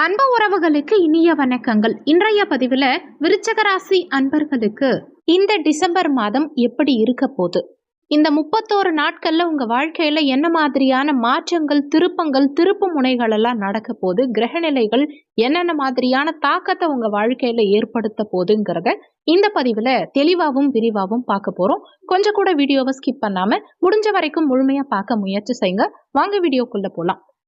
அன்பு உறவுகளுக்கு இனிய வணக்கங்கள். இன்றைய பதிவில் விருச்சகராசி அன்பர்களுக்கு இந்த டிசம்பர் மாதம் எப்படி இருக்க போகுது? இந்த முப்பத்தோரு நாட்கள்ல உங்க வாழ்க்கையில என்ன மாதிரியான மாற்றங்கள் திருப்பங்கள் திருப்பு முனைகள் எல்லாம் நடக்க போகுது? கிரகநிலைகள் என்னென்ன மாதிரியான தாக்கத்தை உங்க வாழ்க்கையில ஏற்படுத்த போகுதுங்கிறத இந்த பதிவுல தெளிவாகவும் விரிவாகவும் பார்க்க போறோம். கொஞ்சம் கூட வீடியோவை ஸ்கிப் பண்ணாம முடிஞ்ச வரைக்கும் முழுமையா பார்க்க முயற்சி செய்யுங்க. வாங்க வீடியோக்குள்ள போகலாம்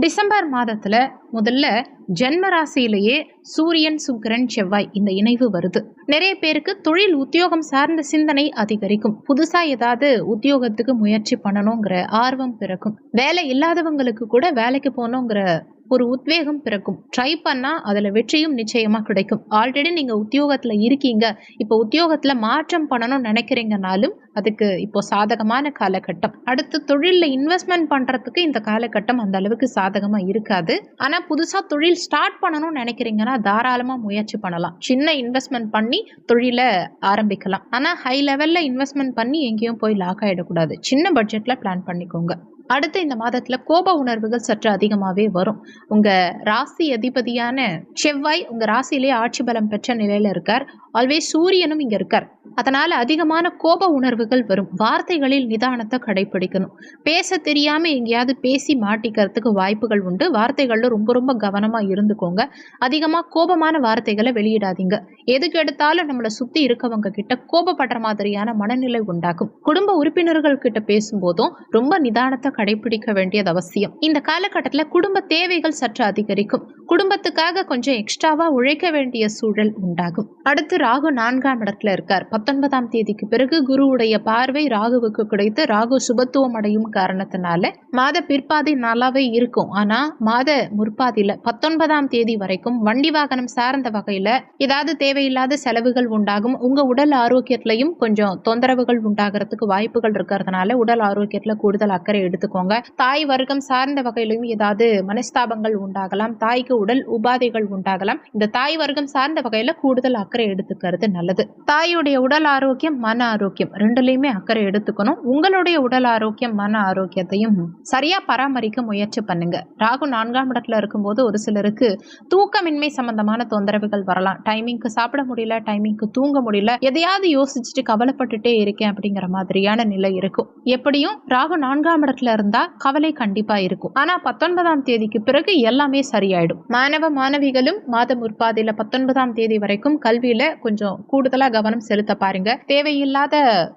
டிசம்பர் மாதத்தில் முதல்ல ஜென்ம ராசியிலேயே சூரியன் சுக்கிரன் செவ்வாய் இந்த இணைவு வருது. நிறைய பேருக்கு தொழில் உத்தியோகம் சார்ந்த சிந்தனை அதிகரிக்கும். புதுசாக ஏதாவது உத்தியோகத்துக்கு முயற்சி பண்ணணுங்கிற ஆர்வம் பிறக்கும். வேலை இல்லாதவங்களுக்கு கூட வேலைக்கு போகணுங்கிற ஒரு உத்வேகம் பிறக்கும். ட்ரை பண்ணால் அதில் வெற்றியும் நிச்சயமாக கிடைக்கும். ஆல்ரெடி நீங்கள் உத்தியோகத்தில் இருக்கீங்க. இப்போ உத்தியோகத்தில் மாற்றம் பண்ணணும்னு நினைக்கிறீங்கனாலும் அதுக்கு இப்போ சாதகமான காலகட்டம். அடுத்து தொழிலில் இன்வெஸ்ட்மெண்ட் பண்ணுறதுக்கு இந்த காலகட்டம் அந்த அளவுக்கு சாதகமாக இருக்காது. ஆனால் புதுசாக தொழில் ஸ்டார்ட் பண்ணணும்னு நினைக்கிறீங்கன்னா தாராளமாக முயற்சி பண்ணலாம். சின்ன இன்வெஸ்ட்மெண்ட் பண்ணி தொழிலை ஆரம்பிக்கலாம். ஆனால் ஹை லெவலில் இன்வெஸ்ட்மெண்ட் பண்ணி எங்கேயும் போய் லாக் ஆகிடக்கூடாது சின்ன பட்ஜெட்டில் பிளான் பண்ணிக்கோங்க. அடுத்து இந்த மாதத்தில் கோப உணர்வுகள் சற்று அதிகமாகவே வரும். உங்கள் ராசி அதிபதியான செவ்வாய் உங்கள் ராசியிலே ஆட்சி பலம் பெற்ற நிலையில் இருக்கார். ஆல்வேஸ் சூரியனும் இங்கே இருக்கார். அதனால் அதிகமான கோப உணர்வுகள் வரும். வார்த்தைகளில் நிதானத்தை கடைபிடிக்கணும் பேச தெரியாமல் எங்கேயாவது பேசி மாட்டிக்கிறதுக்கு வாய்ப்புகள் உண்டு. வார்த்தைகளில் ரொம்ப ரொம்ப கவனமாக இருந்துக்கோங்க. அதிகமாக கோபமான வார்த்தைகளை வெளியிடாதீங்க. எதுக்கு எடுத்தாலும் நம்மளை சுற்றி இருக்கவங்க கிட்ட கோபப்படுற மாதிரியான மனநிலை உண்டாகும். குடும்ப உறுப்பினர்கள் கிட்ட பேசும்போதும் ரொம்ப நிதானத்தை கடைபிடிக்க வேண்டியது அவசியம். இந்த காலகட்டத்தில் குடும்ப தேவைகள் சற்று அதிகரிக்கும். குடும்பத்துக்காக கொஞ்சம் எக்ஸ்ட்ராவா உழைக்க வேண்டிய சூழல் உண்டாகும். அடுத்து ராகு நான்காம் இடத்துல இருக்கார். பத்தொன்பதாம் தேதிக்கு பிறகு குருவுடைய பார்வை ராகுவுக்கு கிடைத்து ராகு சுபத்துவம் அடையும் காரணத்தினால மாத பிற்பாதி நல்லாவே இருக்கும். ஆனா மாத முற்பாதியில பத்தொன்பதாம் தேதி வரைக்கும் வண்டி வாகனம் சார்ந்த வகையில ஏதாவது தேவையில்லாத செலவுகள் உண்டாகும். உங்க உடல் ஆரோக்கியத்திலையும் கொஞ்சம் தொந்தரவுகள் உண்டாகிறதுக்கு வாய்ப்புகள் இருக்கிறதுனால உடல் ஆரோக்கியத்துல கூடுதல் அக்கறை எடுத்துக்கோங்க. தாய் வர்க்கம் சார்ந்த வகையிலும் ஏதாவது மனஸ்தாபங்கள் உண்டாகலாம். தாய்க்கு உடல் உபாதைகள் உண்டாகலாம். இந்த தாய் வர்க்கம் சார்ந்த வகையில கூடுதல் அக்கறை எடுத்துக்கிறது நல்லது. தாயுடைய உடல் ஆரோக்கியம் மன ஆரோக்கியம் ரெண்டுலையுமே அக்கறை எடுத்துக்கணும். உங்களுடைய உடல் ஆரோக்கியம் மன ஆரோக்கியத்தையும் சரியா பராமரிக்க முயற்சி பண்ணுங்க. ராகு நான்காம் இடத்துல இருக்கும்போது ஒரு சிலருக்கு தூக்கமின்மை சம்பந்தமான தொந்தரவுகள் வரலாம். டைமிங்க்கு சாப்பிட முடியல டைமிங்க்கு தூங்க முடியல எதையாவது யோசிச்சுட்டு கவலைப்பட்டுட்டே இருக்கேன் அப்படிங்கிற மாதிரியான நிலை இருக்கும். எப்படியும் ராகு நான்காம் இடத்துல இருந்தா கவலை கண்டிப்பா இருக்கும். ஆனா பத்தொன்பதாம் தேதிக்கு பிறகு எல்லாமே சரியாயிடும். மாணவ மாணவிகளும் மாதம் உற்பத்தியில பத்தொன்பதாம் தேதி வரைக்கும் கல்வியில கொஞ்சம் கூடுதலா கவனம் செலுத்த பாருங்க. தேவையில்லாத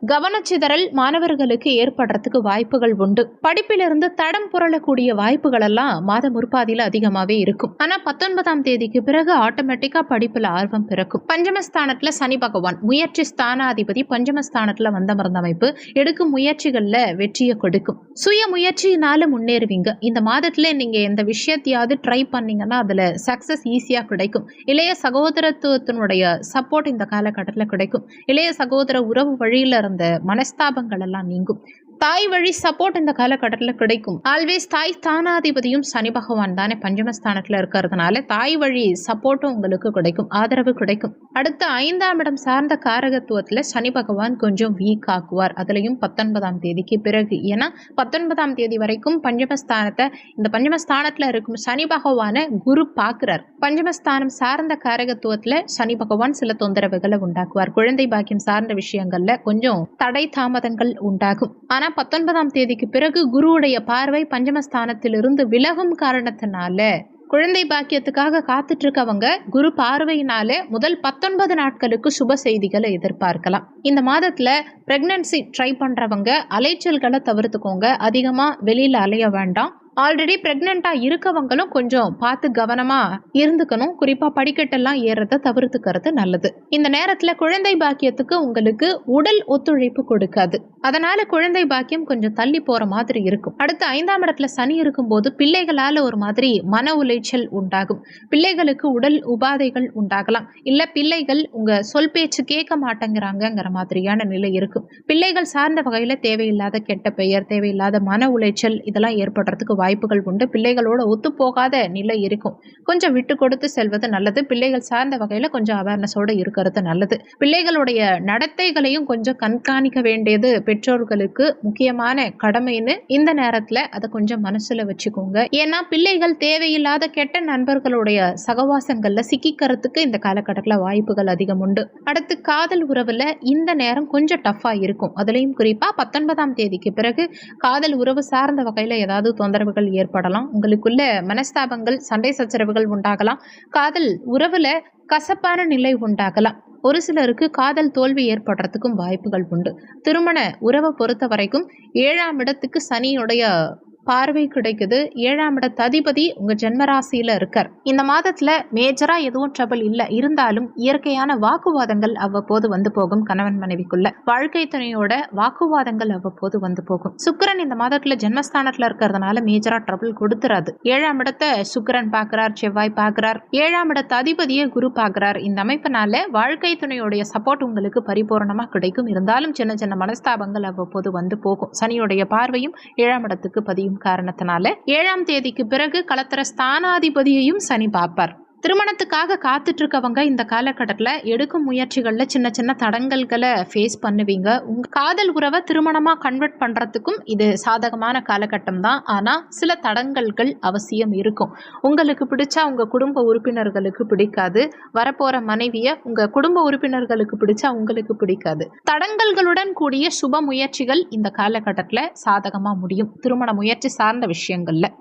கவனச்சிதறல் மாணவர்களுக்கு ஏற்படுறதுக்கு வாய்ப்புகள் உண்டு. படிப்பிலிருந்து தடம் புரளக்கூடிய வாய்ப்புகள் எல்லாம் மாத முற்பாதியில அதிகமாவே இருக்கும். ஆனா பத்தொன்பதாம் தேதிக்கு பிறகு ஆட்டோமேட்டிக்கா படிப்புல ஆர்வம் பிறக்கும். பஞ்சமஸ்தானத்துல சனி பகவான் முயற்சி ஸ்தானாதிபதி பஞ்சமஸ்தானத்துல வந்தமர்ந்த அமைப்பு எடுக்கும் முயற்சிகள்ல வெற்றியை கொடுக்கும். சுய முயற்சியினால முன்னேறுவீங்க. இந்த மாதத்துல நீங்க எந்த விஷயத்தையாவது ட்ரை பண்ணீங்கன்னா அதுல சக்சஸ் ஈஸியா கிடைக்கும். இளைய சகோதரத்துவத்தினுடைய சப் சப்போர்ட் இந்த காலகட்டத்தில் கிடைக்கும். இளைய சகோதர உறவு வழியில் இருந்த மனஸ்தாபங்கள் எல்லாம் நீங்கும். தாய் வழி சப்போர்ட் இந்த காலகட்டத்தில் கிடைக்கும். ஆல்வேஸ் தாய் ஸ்தானாதிபதியும் சனி பகவான் தானே பஞ்சமஸ்தானத்தில் இருக்கிறதுனால தாய் வழி சப்போர்ட்டும் உங்களுக்கு கிடைக்கும் ஆதரவு கிடைக்கும். அடுத்த ஐந்தாம் இடம் சார்ந்த காரகத்துவத்தில் சனி பகவான் கொஞ்சம் வீக் ஆக்குவார். அதுலேயும் பத்தொன்பதாம் தேதிக்கு பிறகு. ஏன்னா பத்தொன்பதாம் தேதி வரைக்கும் பஞ்சமஸ்தானத்தை இந்த பஞ்சமஸ்தானத்தில் இருக்கும் சனி பகவானை குரு பார்க்குறார். பஞ்சமஸ்தானம் சார்ந்த காரகத்துவத்தில் சனி பகவான் சில தொந்தரவுகளை உண்டாக்குவார். குழந்தை பாக்கியம் சார்ந்த விஷயங்கள்ல கொஞ்சம் தடை தாமதங்கள் உண்டாகும். ஆனா பத்தொன்பதாம் தேதிக்கு பிறகு குருவுடைய பார்வை பஞ்சமஸ்தானத்திலிருந்து விலகும் காரணத்தினால குழந்தை பாக்கியத்துக்காக காத்துட்டு இருக்கவங்க குரு பார்வையினாலே முதல் பத்தொன்பது நாட்களுக்கு சுப செய்திகளை எதிர்பார்க்கலாம். இந்த மாதத்துல பிரெக்னன்சி ட்ரை பண்றவங்க அலைச்சல்களை தவிர்த்துக்கோங்க. அதிகமா வெளியில அலைய வேண்டாம். ஆல்ரெடி ப்ரெக்னெண்ட்டாக இருக்கவங்களும் கொஞ்சம் பார்த்து கவனமாக இருந்துக்கணும். குறிப்பாக படிக்கட்டெல்லாம் ஏறத தவிர்த்துக்கிறது நல்லது. இந்த நேரத்தில் குழந்தை பாக்கியத்துக்கு உங்களுக்கு உடல் ஒத்துழைப்பு கொடுக்காது. அதனால குழந்தை பாக்கியம் கொஞ்சம் தள்ளி போகிற மாதிரி இருக்கும். அடுத்து ஐந்தாம் இடத்துல சனி இருக்கும்போது பிள்ளைகளால் ஒரு மாதிரி மன உளைச்சல் உண்டாகும். பிள்ளைகளுக்கு உடல் உபாதைகள் உண்டாகலாம். இல்லை பிள்ளைகள் உங்கள் சொல் பேச்சு கேட்க மாட்டேங்கிறாங்கங்கிற மாதிரியான நிலை இருக்கும். பிள்ளைகள் சார்ந்த வகையில் தேவையில்லாத கெட்ட பெயர் தேவையில்லாத மன உளைச்சல் இதெல்லாம் ஏற்படுறதுக்கு வாய்ப்பு வாய்ப்புகள் உண்டு. பிள்ளைகளோட ஒத்து போகாத நிலை இருக்கும். கொஞ்சம் விட்டு கொடுத்து செல்வது நல்லது. பிள்ளைகள் சார்ந்த வகையில் கொஞ்சம் அவேர்னஸோடு இருக்கிறது நல்லது. பிள்ளைகளுடைய நடத்தைகளையும் கொஞ்சம் கண்காணிக்க வேண்டியது பெற்றோர்களுக்கு முக்கியமான கடமைன்னு இந்த நேரத்தில் அதை கொஞ்சம் மனசில் வச்சுக்கோங்க. ஏன்னா பிள்ளைகள் தேவையில்லாத கெட்ட நண்பர்களுடைய சகவாசங்களில் சிக்கிக்கிறதுக்கு இந்த காலகட்டத்தில் வாய்ப்புகள் அதிகம் உண்டு. அடுத்து காதல் உறவில் இந்த நேரம் கொஞ்சம் டஃப்பாக இருக்கும். அதுலேயும் குறிப்பாக பத்தொன்பதாம் தேதிக்கு பிறகு காதல் உறவு சார்ந்த வகையில் ஏதாவது தொந்தரவுகள் ஏற்படலாம். உங்களுக்குள்ள மனஸ்தாபங்கள் சண்டை சச்சரவுகள் உண்டாகலாம். காதல் உறவுல கசப்பான நிலை உண்டாகலாம். ஒரு சிலருக்கு காதல் தோல்வி ஏற்படுறதுக்கும் வாய்ப்புகள் உண்டு. திருமண உறவை பொறுத்த வரைக்கும் ஏழாம் இடத்துக்கு சனியுடைய பார்வை கிடைக்குது. ஏழாம் இட ததிபதி உங்க ஜென்மராசியில இருக்கார். இந்த மாதத்துல மேஜரா எதுவும் ட்ரபிள் இல்ல. இருந்தாலும் இயற்கையான வாக்குவாதங்கள் அவ்வப்போது வந்து போகும் கணவன் மனைவிக்குள்ள. வாழ்க்கை துணையோட வாக்குவாதங்கள் அவ்வப்போது வந்து போகும். சுக்கரன் இந்த மாதத்துல ஜென்மஸ்தானத்துல இருக்கிறதுனால மேஜரா ட்ரபிள் கொடுத்துறாது. ஏழாம் இடத்தை சுக்கிரன் பார்க்குறார் செவ்வாய் பார்க்குறார். ஏழாம் இடத்த அதிபதியை குரு பார்க்குறார். இந்த அமைப்பினால வாழ்க்கை துணையோடைய சப்போர்ட் உங்களுக்கு பரிபூரணமா கிடைக்கும். இருந்தாலும் சின்ன சின்ன மனஸ்தாபங்கள் அவ்வப்போது வந்து போகும். சனியுடைய பார்வையும் ஏழாம் இடத்துக்கு பதியும். காரணத்தினால ஏழாம் தேதிக்கு பிறகு களத்திர ஸ்தானாதிபதியையும் சனி பார்ப்பார். திருமணத்துக்காக காத்துட்டு இருக்கவங்க இந்த காலகட்டத்தில் எடுக்கும் முயற்சிகளில் சின்ன சின்ன தடங்கல்களை ஃபேஸ் பண்ணுவீங்க. உங்கள் காதல் உறவை திருமணமாக கன்வெர்ட் பண்ணுறதுக்கும் இது சாதகமான காலகட்டம் தான். ஆனால் சில தடங்கல்கள் அவசியம் இருக்கும். உங்களுக்கு பிடிச்சா உங்கள் குடும்ப உறுப்பினர்களுக்கு பிடிக்காது. வரப்போகிற மனைவியை உங்கள் குடும்ப உறுப்பினர்களுக்கு பிடிச்சா உங்களுக்கு பிடிக்காது. தடங்கல்களுடன் கூடிய சுப முயற்சிகள் இந்த காலகட்டத்தில் சாதகமாக முடியும். திருமண முயற்சி சார்ந்த விஷயங்களில்.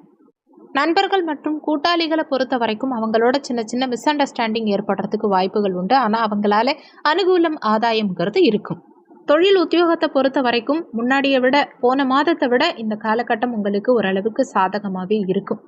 நண்பர்கள் மற்றும் கூட்டாளிகளை பொறுத்த வரைக்கும் அவங்களோட சின்ன சின்ன மிஸ் அண்டர்ஸ்டாண்டிங் ஏற்படுறதுக்கு வாய்ப்புகள் உண்டு. ஆனால் அவங்களால அனுகூலம் ஆதாயம்ங்கிறது இருக்கும். தொழில் உத்தியோகத்தை பொறுத்த வரைக்கும் முன்னாடியை விட போன மாதத்தை விட இந்த காலகட்டம் உங்களுக்கு ஓரளவுக்கு சாதகமாகவே இருக்கும்.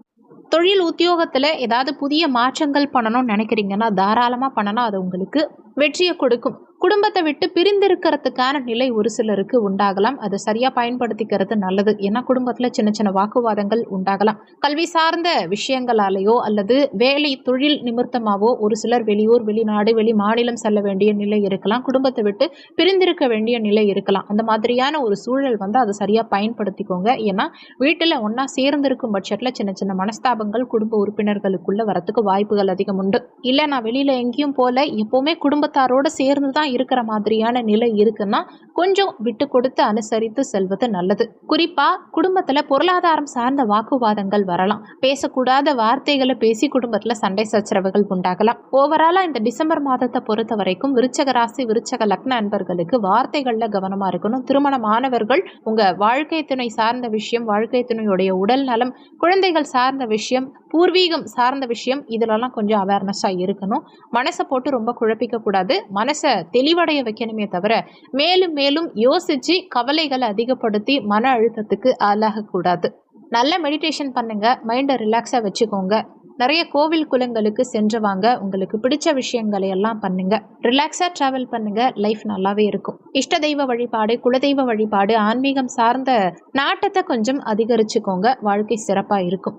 தொழில் உத்தியோகத்தில் ஏதாவது புதிய மாற்றங்கள் பண்ணணும்னு நினைக்கிறீங்கன்னா தாராளமாக பண்ணணும் அது உங்களுக்கு வெற்றியை கொடுக்கும். குடும்பத்தை விட்டு பிரிந்திருக்கிறதுக்கான நிலை ஒரு சிலருக்கு உண்டாகலாம். அதை சரியாக பயன்படுத்திக்கிறது நல்லது. ஏன்னா குடும்பத்தில் சின்ன சின்ன வாக்குவாதங்கள் உண்டாகலாம். கல்வி சார்ந்த விஷயங்களாலேயோ அல்லது வேலை தொழில் நிமித்தமாவோ ஒரு சிலர் வெளியூர் வெளிநாடு வெளி மாநிலம் செல்ல வேண்டிய நிலை இருக்கலாம். குடும்பத்தை விட்டு பிரிந்திருக்க வேண்டிய நிலை இருக்கலாம். அந்த மாதிரியான ஒரு சூழல் வந்து அதை சரியாக பயன்படுத்திக்கோங்க. ஏன்னா வீட்டில் ஒன்றா சேர்ந்திருக்கும் பட்சத்தில் சின்ன சின்ன மனஸ்தாபங்கள் குடும்ப உறுப்பினர்களுக்குள்ள வரத்துக்கு வாய்ப்புகள் அதிகம் உண்டு. இல்லை நான் வெளியில் எங்கேயும் போல எப்போவுமே குடும்பத்தாரோடு சேர்ந்து தான் இருக்கிற மாதிரியான நிலை இருக்குன்னா கொஞ்சம் விட்டு கொடுத்து அனுசரித்து செல்வது நல்லது. குறிப்பா குடும்பத்துல பொருளாதாரம் சார்ந்த வாக்குவாதங்கள் வரலாம். பேசக்கூடாத வார்த்தைகளை பேசி குடும்பத்துல சண்டை சச்சரவுகள் உண்டாகலாம். ஓவராலா இந்த டிசம்பர் மாதத்தை பொறுத்த வரைக்கும் விருச்சக ராசி விருச்சக லக்ன அன்பர்களுக்கு வார்த்தைகள்ல கவனமா இருக்கணும். திருமணமானவர்கள் உங்க வாழ்க்கை துணை சார்ந்த விஷயம் வாழ்க்கை துணையுடைய உடல் நலம் குழந்தைகள் சார்ந்த விஷயம் பூர்வீகம் சார்ந்த விஷயம் இதுலலாம் கொஞ்சம் அவேர்னஸாக இருக்கணும். மனசை போட்டு ரொம்ப குழப்பிக்க கூடாது மனசை தெளிவடைய வைக்கணுமே தவிர மேலும் மேலும் யோசிச்சு கவலைகளை அதிகப்படுத்தி மன அழுத்தத்துக்கு ஆளாகக்கூடாது நல்ல மெடிடேஷன் பண்ணுங்க மைண்டை ரிலாக்ஸாக வச்சுக்கோங்க. நிறைய கோவில் குலங்களுக்கு சென்று வாங்க. உங்களுக்கு பிடிச்ச விஷயங்களை எல்லாம் பண்ணுங்க. ரிலாக்ஸாக ட்ராவல் பண்ணுங்க. லைஃப் நல்லாவே இருக்கும். இஷ்ட தெய்வ வழிபாடு குலதெய்வ வழிபாடு ஆன்மீகம் சார்ந்த நாட்டத்தை கொஞ்சம் அதிகரிச்சுக்கோங்க. வாழ்க்கை சிறப்பாக இருக்கும்.